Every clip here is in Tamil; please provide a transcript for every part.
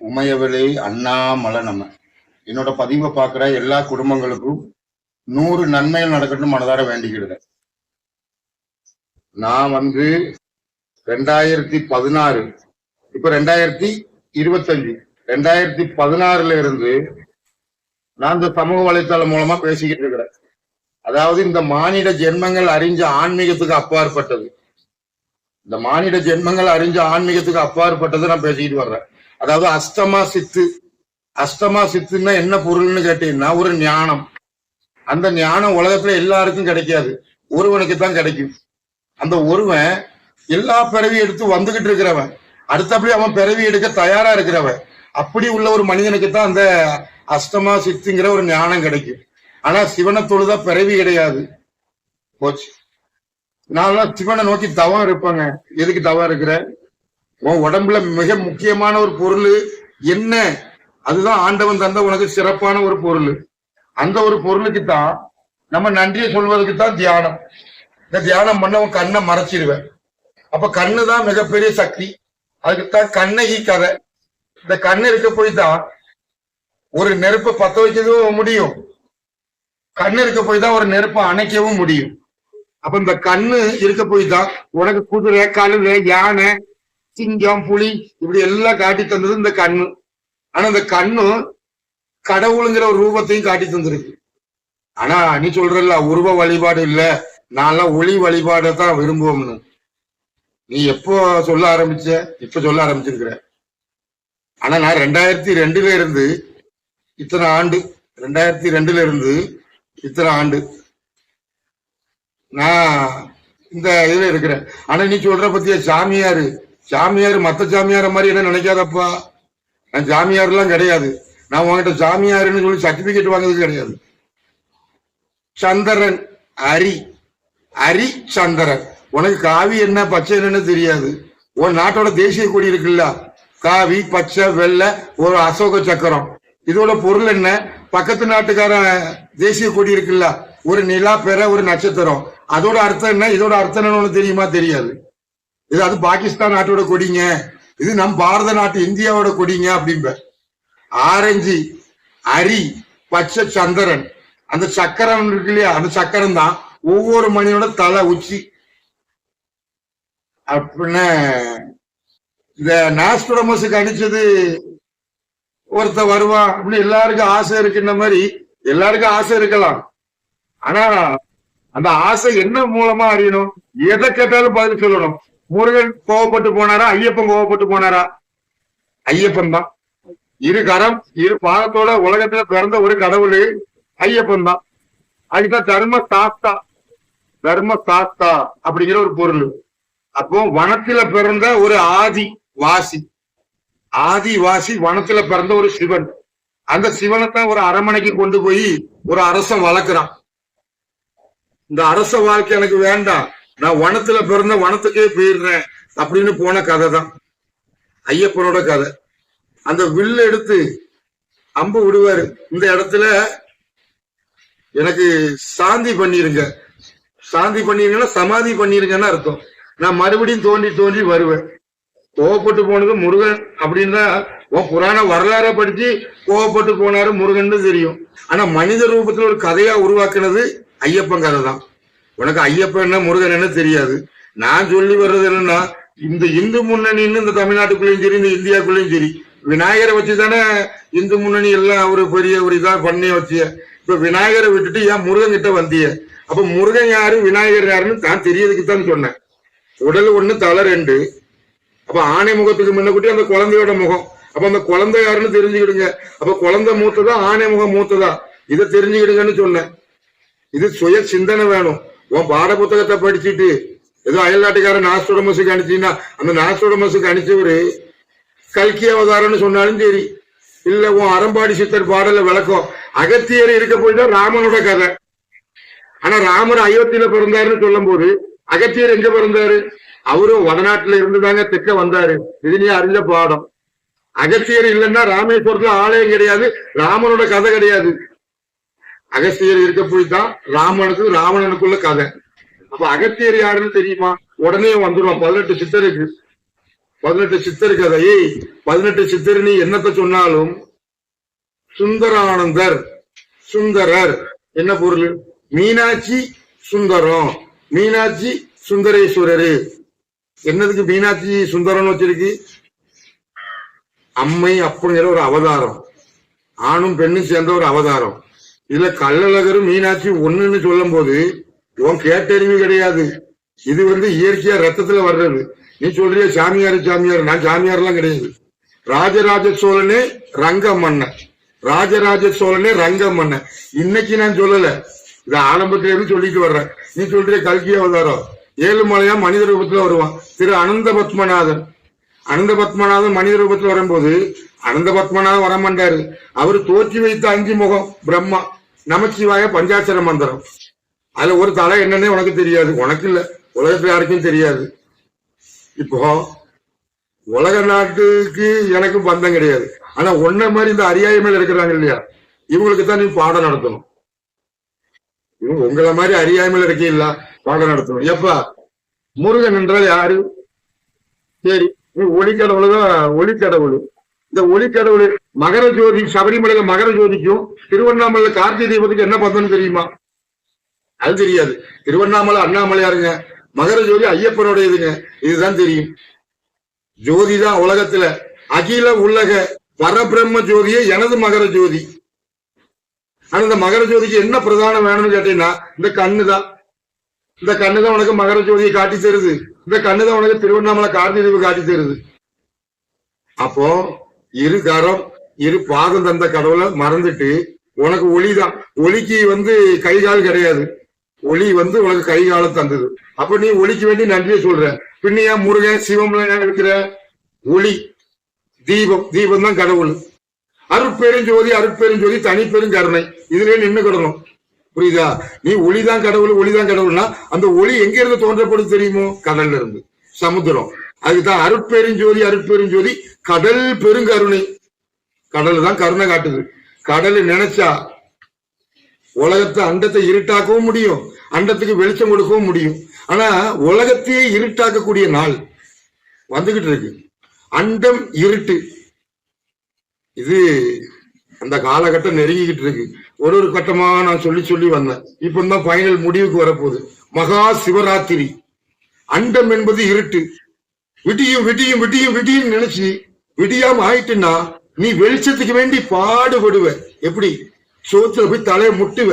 உமையவளே அண்ணாமலை நம்ம என்னோட பதிவை பார்க்குற எல்லா குடும்பங்களுக்கும் நூறு நன்மைகள் நடக்கட்டும் மனதார வேண்டிக்கிடுறேன் நான் வந்து ரெண்டாயிரத்தி பதினாறு இப்ப ரெண்டாயிரத்தி இருபத்தஞ்சு ரெண்டாயிரத்தி பதினாறுல இருந்து நான் இந்த சமூக வலைத்தளம் மூலமா பேசிக்கிட்டு இருக்கிறேன். அதாவது இந்த மானிட ஜென்மங்கள் அறிஞ்ச ஆன்மீகத்துக்கு அப்பாற்பட்டது. இந்த மானிட ஜென்மங்கள் அறிஞ்ச ஆன்மீகத்துக்கு அப்பாற்பட்டது நான் பேசிக்கிட்டு வர்றேன். அதாவது அஷ்டமா சித்து அஷ்டமா சித்துன்னா என்ன பொருள்னு கேட்டீங்கன்னா ஒரு ஞானம். அந்த ஞானம் உலகத்துல எல்லாருக்கும் கிடைக்காது. ஒருவனுக்கு தான் கிடைக்கும். அந்த ஒருவன் எல்லா பிறவி எடுத்து வந்துகிட்டு இருக்கிறவன். அடுத்தபடி அவன் பிறவி எடுக்க தயாரா இருக்கிறவன். அப்படி உள்ள ஒரு மனிதனுக்கு தான் அந்த அஷ்டமா சித்துங்கிற ஒரு ஞானம் கிடைக்கும். ஆனா சிவனை தொழுதா பிறவி கிடையாது. போச்சு. நான் சிவனை நோக்கி தவம் இருப்பேங்க. எதுக்கு தவம் இருக்கிற? உன் உடம்புல மிக முக்கியமான ஒரு பொருள் என்ன? அதுதான் ஆண்டவன் தந்த உனக்கு சிறப்பான ஒரு பொருள். அந்த ஒரு பொருளுக்கு தான் நம்ம நன்றியை சொல்வதற்கு தான் தியானம். இந்த தியானம் பண்ண உன் கண்ணை மறைச்சிடுவேன் அப்ப கண்ணு தான் மிகப்பெரிய சக்தி. அதுக்குத்தான் கண்ணகி கதை. இந்த கண்ணு இருக்க போய் தான் ஒரு நெருப்பை பத்த வைக்கவும் முடியும். கண்ணு இருக்க போய் தான் ஒரு நெருப்பை அணைக்கவும் முடியும். அப்ப இந்த கண்ணு இருக்க போய் தான் உனக்கு குதிரை கழுவு யானை சிங்கம் புலி இப்படி எல்லாம் காட்டி தந்தது இந்த கண்ணு. ஆனா இந்த கண்ணு கடவுளுங்கிற ஒரு ரூபத்தையும் காட்டி தந்திருக்கு. ஆனா நீ சொல்றல உருவ வழிபாடு இல்ல. நான்லாம் ஒளி வழிபாடை தான் விரும்புவோம்னு. நீ எப்போ சொல்ல ஆரம்பிச்ச? இப்ப சொல்ல ஆரம்பிச்சிருக்கிற. ஆனா நான் ரெண்டாயிரத்தி ரெண்டுல இருந்து இத்தனை ஆண்டு ரெண்டாயிரத்தி ரெண்டுல இருந்து இத்தனை ஆண்டு நான் இந்த இதுல இருக்கிறேன். ஆனா நீ சொல்ற பத்திய சாமியாரு சாமியார் மத்த சாமியார மாதிரி என்ன நினைக்காதப்பா. நான் சாமியார் எல்லாம் கிடையாது. நான் உன்கிட்ட சாமியாருன்னு சொல்லி சர்டிபிகேட் வாங்குறது கிடையாது. சந்திரன் அரி. அரி சந்திரன். உனக்கு காவி என்ன பச்சை என்னன்னு தெரியாது. உன் நாட்டோட தேசிய கொடி இருக்குல்ல காவி பச்சை வெள்ளை ஒரு அசோக சக்கரம். இதோட பொருள் என்ன? பக்கத்து நாட்டுக்கார தேசிய கொடி இருக்குல்ல ஒரு நிலா பெற ஒரு நட்சத்திரம். அதோட அர்த்தம் என்ன? இதோட அர்த்தம் என்னன்னு தெரியுமா? தெரியாது. இது அது பாகிஸ்தான் நாட்டோட கொடிங்க. இது நம் பாரத நாட்டு இந்தியாவோட கொடிங்க அப்படிம்ப ஆரஞ்சு அரி பச்சை சந்திரன். அந்த சக்கரம் இருக்கு இல்லையா? அந்த சக்கரம் தான் ஒவ்வொரு மணியோட தலை உச்சி. அப்படின்னு இந்த நாஸ்டோடமஸுக்கு அணிச்சது ஒருத்த வருவான் அப்படின்னு எல்லாருக்கும் ஆசை இருக்குன்ற மாதிரி. எல்லாருக்கும் ஆசை இருக்கலாம். ஆனா அந்த ஆசை என்ன மூலமா அறியணும்? எதை கேட்டாலும் பதில் சொல்லணும். முருகன் கோவப்பட்டு போனாரா? ஐயப்பன் கோவப்பட்டு போனாரா? ஐயப்பன் தான் இரு கரம் இரு பாதத்தோட உலகத்துல பிறந்த ஒரு கடவுள் ஐயப்பன் தான் அதுதான் தர்ம சாஸ்தா தர்ம சாஸ்தா அப்படிங்கிற ஒரு பொருள். அப்போ வனத்துல பிறந்த ஒரு ஆதி வாசி. ஆதி வாசி வனத்துல பிறந்த ஒரு சிவன். அந்த சிவனை தான் ஒரு அரமனைக்கு கொண்டு போய் ஒரு அரசன் வளர்க்கிறான். இந்த அரச வாழ்க்கை எனக்கு வேண்டாம். நான் வனத்துல பிறந்த வனத்துக்கே போயிடுறேன் அப்படின்னு போன கதை தான் ஐயப்பனோட கதை. அந்த வில்லு எடுத்து அம்பு விடுவாரு. இந்த இடத்துல எனக்கு சாந்தி பண்ணிருங்க. சாந்தி பண்ணிருங்கன்னா சமாதி பண்ணிருங்கன்னு அர்த்தம். நான் மறுபடியும் தோண்டி தோண்டி வருவேன். கோவப்பட்டு போனது முருகன் அப்படின்னு தான் உன் புராண வரலாற படிச்சு கோவப்பட்டு போனாரு முருகன் தெரியும். ஆனா மனித ரூபத்துல ஒரு கதையா உருவாக்குனது ஐயப்பன் கதை தான் உனக்கு ஐயப்பன் என்ன முருகன் என்ன தெரியாது. நான் சொல்லி வர்றது என்னன்னா இந்த இந்து முன்னணின்னு இந்த தமிழ்நாட்டுக்குள்ளேயும் சரி இந்த இந்தியாக்குள்ளேயும் சரி விநாயகரை வச்சு தானே இந்து முன்னணி எல்லாம் ஒரு பெரிய ஒரு இதா பண்ணி வச்சிய. இப்ப விநாயகரை விட்டுட்டு ஏன் முருகன் கிட்ட வந்திய? அப்ப முருகன் யாரு விநாயகர் யாருன்னு தான் தெரியறதுக்கு தான் சொன்னேன். உடல் ஒண்ணு தலை ரெண்டு. அப்ப ஆணை முகத்துக்கு முன்னக்கூட்டி அந்த குழந்தையோட முகம். அப்ப அந்த குழந்தை யாருன்னு தெரிஞ்சுக்கிடுங்க. அப்ப குழந்தை மூத்ததா ஆணை முகம் மூத்ததா? இதை தெரிஞ்சுக்கிடுங்கன்னு சொன்னேன். இது சுய சிந்தனை வேணும். உன் பாட புத்தகத்தை படிச்சுட்டு ஏதோ அயல்நாட்டுக்காரன் நாஸ்டோடமஸுக்கு அனுப்பிச்சின்னா அந்த நாஸ்டோடமஸுக்கு அனுப்பிச்சவரு கல்கி அவதாரம்னு சொன்னாலும் சரி இல்ல உன் அறம்பாடி சித்தர் பாடல விளக்கம் அகத்தியர் இருக்க போயிட்டா ராமனோட கதை. ஆனா ராமர் அயோத்தியில பிறந்தாருன்னு சொல்லும் போது அகத்தியர் எங்க பிறந்தாரு? அவரும் வடநாட்டுல இருந்துதாங்க திக்க வந்தாரு. இது நீ அறிஞ்ச பாடம். அகத்தியர் இல்லைன்னா ராமேஸ்வரத்துல ஆலயம் கிடையாது ராமனோட கதை கிடையாது. அகஸ்தியர் இருக்க போய் தான் ராமனுக்கு ராவணனுக்குள்ள கதை. அப்ப அகத்தியர் யாருன்னு தெரியுமா? உடனே வந்துருவான் பதினெட்டு சித்தருக்கு. பதினெட்டு சித்தர் கதையை. பதினெட்டு சித்தர் நீ என்னத்த சொன்னாலும் சுந்தரானந்தர் சுந்தரர். என்ன பொருள்? மீனாட்சி சுந்தரம். மீனாட்சி சுந்தரேஸ்வரரு. என்னதுக்கு மீனாட்சி சுந்தரம்னு வச்சிருக்கு? அம்மை அப்படிங்கிற ஒரு அவதாரம். ஆணும் பெண்ணும் சேர்ந்த ஒரு அவதாரம். இதுல கள்ளழகரும் மீனாட்சி ஒண்ணுன்னு சொல்லும் போது உன் கேட்டறிவு கிடையாது. இது வந்து இயற்கையா ரத்தத்துல வர்றது. நீ சொல்றிய சாமியார் சாமியார். நான் சாமியார் எல்லாம் கிடையாது. ராஜராஜ சோழனே ரங்க மன்னன் ராஜராஜ சோழனே ரங்க மன்னன் இன்னைக்கு நான் சொல்லல. இது ஆரம்பத்துல இருந்து சொல்லிட்டு வர்றேன். நீ சொல்றிய கல்கி அவதாரம். ஏழுமலையா மனித ரூபத்துல வருவான். திரு அனந்த பத்மநாதன் அனந்த பத்மநாதன் மனித ரூபத்துல வரும்போது அனந்த பத்மநாதன் வரமாட்டாரு. அவர் தோற்றி வைத்த அஞ்சு முகம் பிரம்மா. நமச்சிவாய பஞ்சாட்சர மந்திரம். அதுல ஒரு தலை என்னன்னே உனக்கு தெரியாது. உனக்கு இல்ல. உலகத்துல யாருக்கும் தெரியாது. இப்போ உலக நாட்டுக்கு எனக்கு பந்தம் கிடையாது. ஆனா உன்ன மாதிரி இந்த அறியாமையில இருக்கிறாங்க இல்லையா? இவங்களுக்கு தான் நீ பாடம் நடத்தணும். இவங்க உங்களை மாதிரி அறியாமல் இருக்கீங்களா பாடம் நடத்தணும். எப்பா? முருகன் என்றால் யாரு? சரி நீ ஒளிக்கடவுள் தான் ஒளிக்கடவுள். இந்த ஒளிக்கடவுள் மகர ஜோதி சபரிமலையில மகர ஜோதிக்கும் திருவண்ணாமலை கார்த்திகை தீபத்துக்கு என்ன பந்தம் தெரியுமா? அது தெரியாது. திருவண்ணாமலை அண்ணாமலையாருங்க. மகர ஜோதி ஐயப்பனுடையதுங்க. இதுதான் தெரியும். ஜோதி தான் உலகத்துல அகில உலக பரபிரம்ம ஜோதியே எனது மகர ஜோதி ஆனா இந்த மகர ஜோதிக்கு என்ன பிரதானம் வேணும்னு கேட்டீங்கன்னா இந்த கண்ணு தான் இந்த கண்ணு தான் உனக்கு மகர ஜோதியை காட்டி தருது. இந்த கண்ணு தான் உனக்கு திருவண்ணாமலை கார்த்திகை தீபம் காட்டி தருது. அப்போ இரு கரம் இரு பாதம் தந்த கடவுளை மறந்துட்டு உனக்கு ஒளிதான். ஒளிக்கு வந்து கை கால் கிடையாது. ஒளி வந்து உனக்கு கை கால தந்தது. அப்ப நீ ஒளிக்கு வேண்டி நன்றியை சொல்ற. பின்ன ஏன் முருகன் சிவம்ல ஏன் இருக்கிற ஒளி. தீபம். தீபம் தான் கடவுள். அருட்பெருஞ்சோதி அருட்பெருஞ்சோதி தனிப்பெரும் கருணை இதுலயே நின்று கிடணும் புரியுதா? நீ ஒளிதான் கடவுள் ஒளிதான் கடவுள்னா அந்த ஒளி எங்க இருந்து தோன்றப்படும் தெரியுமோ? கடல்ல இருந்து. சமுத்திரம். அதுதான் அருட்பெருஞ்சோதி அருட்பெருஞ்சோதி கடல் பெருங்கருணை. கடல் தான் கருணை காட்டுது. கடல் நினைச்சா உலகத்தை அண்டத்தை இருட்டாக்கவும் முடியும் அண்டத்துக்கு வெளிச்சம் கொடுக்கவும் முடியும். ஆனா உலகத்தையே இருட்டாக்கக்கூடிய நாள் வந்துகிட்டு இருக்கு. அண்டம் இருட்டு. இது அந்த காலகட்டம் நெருங்கிக்கிட்டு இருக்கு. ஒரு ஒரு கட்டமா நான் சொல்லி சொல்லி வந்தேன். இப்ப தான் ஃபைனல் முடிவுக்கு வரப்போகுது. மகா சிவராத்திரி. அண்டம் என்பது இருட்டு. விடியும் விடியும் விடியும் விடியும் நினைச்சு விடியாம ஆயிட்டுன்னா நீ வெளிச்சத்துக்கு வேண்டி பாடுபடுவ எப்படி? சோத்துல போய் தலையை முட்டுவ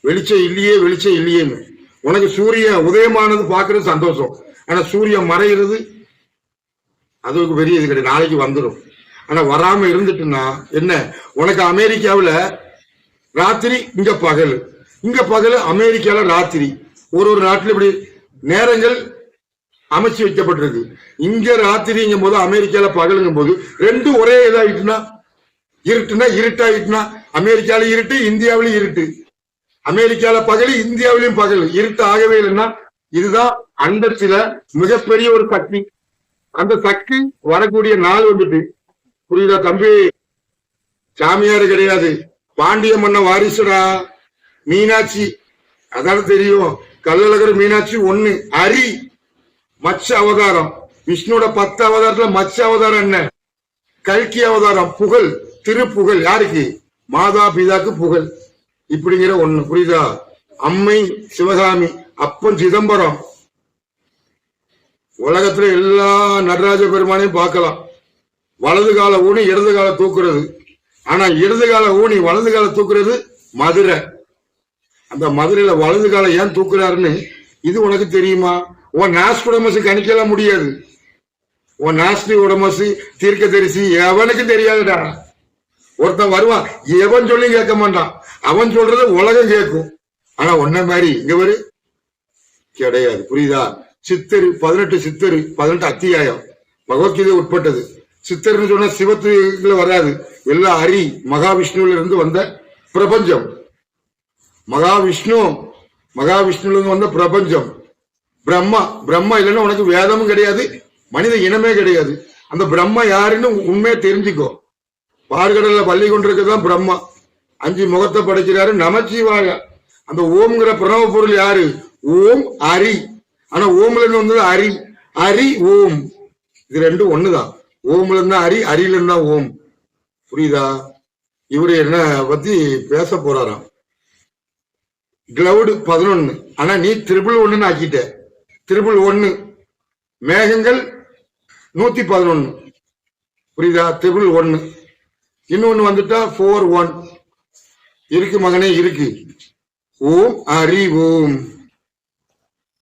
வெளிச்சம் இல்லையே வெளிச்சம் இல்லையேன்னு. உனக்கு சூரியன் உதயமானது பாக்குறது சந்தோஷம். ஆனா சூரியன் மறைகிறது அதுக்கு பெரிய இது கிடையாது. நாளைக்கு வந்துடும் ஆனா வராம இருந்துட்டுன்னா என்ன? உனக்கு அமெரிக்காவில் ராத்திரி இங்க பகல். இங்க பகல் அமெரிக்கால ராத்திரி. ஒரு ஒரு நாட்டுல இப்படி நேரங்கள் அமைச்சு வைக்கப்பட்டிருக்கு. இங்க ராத்திரிங்கும் போது அமெரிக்கால பகலுங்கும் போது ரெண்டும் ஒரே இதாயிட்டுனா இருட்டுனா இருட்டாயிட்டுனா அமெரிக்கால இருட்டு இந்தியாவிலும் இருட்டு. அமெரிக்கால பகல் இந்தியாவிலும் பகல். இருட்டு ஆகவே இல்லைன்னா இதுதான் அண்டத்துல மிகப்பெரிய ஒரு சக்தி. அந்த சக்தி வரக்கூடிய நாள் வந்துட்டு புரியுதா தம்பி? சாமியார் கிடையாது. பாண்டிய மன்ன வாரிசுடா. மீனாட்சி அதான தெரியும். கள்ளழகர் மீனாட்சி ஒண்ணு அரி. மச்ச அவதாரம். விஷ்ணுவோட பத்து அவதாரத்துல மச்ச அவதாரம் என்ன? கல்கி அவதாரம் புகழ் திருப்புகழ். யாருக்கு? மாதா பிதாக்கு புகழ். இப்படிங்கிற ஒண்ணு புரியுதா? அம்மை சிவகாமி அப்பன் சிதம்பரம். உலகத்துல எல்லா நடராஜ பெருமானையும் பார்க்கலாம். வலது கால ஊனி இடது கால தூக்குறது. ஆனா இடது கால ஊனி வலது கால தூக்குறது மதுரை. அந்த மதுரையில வலது கால ஏன் தூக்குறாருன்னு இது உனக்கு தெரியுமா? உன் நாஸ்குடமசு கணிக்கலாம் முடியாது. உன் நாஸ்தி உடமசு தீர்க்க தரிசி எவனுக்கு தெரியாதுடா. ஒருத்தன் வருவான் எவன் சொல்லி கேட்க மாட்டான். அவன் சொல்றது உலகம் கேட்கும். ஆனா உன்ன மாதிரி இங்க வரு கிடையாது புரியுதா? சித்தரு பதினெட்டு சித்தரு பதினெட்டு அத்தியாயம். பகவத்கீதை உட்பட்டது. சித்தர்னு சொன்னா சிவத்துல வராது. எல்லா ஹரி மகாவிஷ்ணுல இருந்து வந்த பிரபஞ்சம். மகாவிஷ்ணு மகாவிஷ்ணுல இருந்து வந்த பிரபஞ்சம். பிரம்மா பிரம்மா இல்லைன்னா உனக்கு வேதமும் கிடையாது மனித இனமே கிடையாது. அந்த பிரம்மா யாருன்னு உண்மையை தெரிஞ்சுக்கோ. பார்கடல பள்ளி கொண்டிருக்கதான் பிரம்மா. அஞ்சு முகத்தை படைக்கிறாரு நமச்சிவாய. அந்த ஓம்ங்கிற பிரணவ பொருள் யாரு? ஓம் அரி. ஆனா ஓம்ல இருந்து வந்தது அரி. அரி ஓம். இது ரெண்டும் ஒண்ணுதான். ஓம்ல இருந்தா அரி அரியில இருந்தா ஓம். புரியுதா? இவரு என்ன பத்தி பேச போறாராம்? கிளவுடு பதினொன்னு. ஆனா நீ திரிபிள் ஒண்ணுன்னு ஆக்கிட்ட. திருபுள் ஒன்னு மேகங்கள் நூத்தி பதினொன்னு. புரியுதா? திருபுள் ஒன்னு இன்னொன்னு வந்துட்டா ஃபோர் ஒன் இருக்கு மகனே இருக்கு. ஓம் அறிவோம்